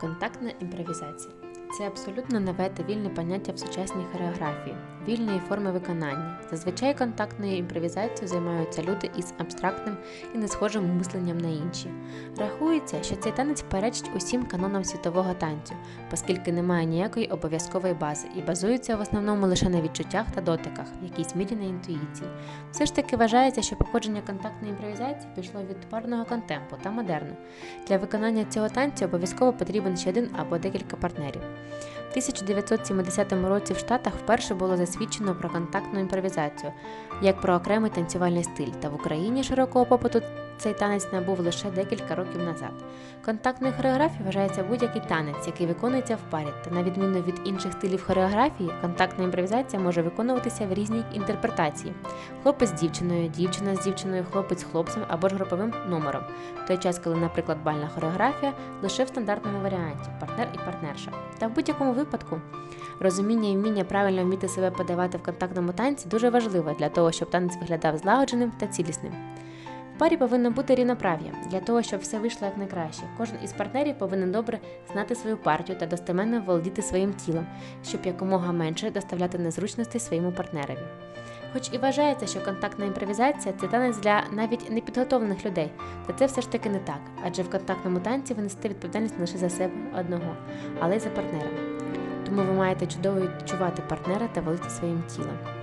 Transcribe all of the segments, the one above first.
Контактна імпровізація. Це абсолютно нове та вільне поняття в сучасній хореографії, вільної форми виконання. Зазвичай контактною імпровізацією займаються люди із абстрактним і несхожим мисленням на інші. Рахується, що цей танець перечить усім канонам світового танцю, оскільки немає ніякої обов'язкової бази і базується в основному лише на відчуттях та дотиках, в якійсь мірі на інтуїції. Все ж таки вважається, що походження контактної імпровізації пішло від парного контемпу та модерну. Для виконання цього танцю обов'язково потрібен ще один або декілька партнерів. В 1970 році в Штатах вперше було засвідчено про контактну імпровізацію як про окремий танцювальний стиль, та в Україні широкого попиту цей танець набув лише декілька років назад. Контактною хореографією вважається будь-який танець, який виконується в парі, та на відміну від інших стилів хореографії, контактна імпровізація може виконуватися в різній інтерпретації: хлопець з дівчиною, дівчина з дівчиною, хлопець з хлопцем або ж груповим номером. В той час, коли, наприклад, бальна хореографія лише в стандартному варіанті партнер і партнерша. Та в будь-якому випадку розуміння і вміння правильно вміти себе подавати в контактному танці дуже важливо для того, щоб танець виглядав злагодженим та цілісним. Парі повинно бути рівноправ'я для того, щоб все вийшло як найкраще. Кожен із партнерів повинен добре знати свою партію та достеменно володіти своїм тілом, щоб якомога менше доставляти незручностей своєму партнерові. Хоч і вважається, що контактна імпровізація це танець для навіть непідготовлених людей, та це все ж таки не так, адже в контактному танці ви несете відповідальність не лише за себе одного, але й за партнера. Тому ви маєте чудово відчувати партнера та володіти своїм тілом.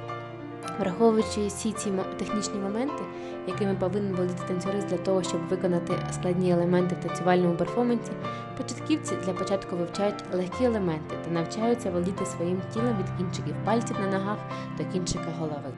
Враховуючи всі ці технічні моменти, якими повинен володіти танцюрист для того, щоб виконати складні елементи в танцювальному перформансі, початківці для початку вивчають легкі елементи та навчаються володіти своїм тілом від кінчиків пальців на ногах до кінчика голови.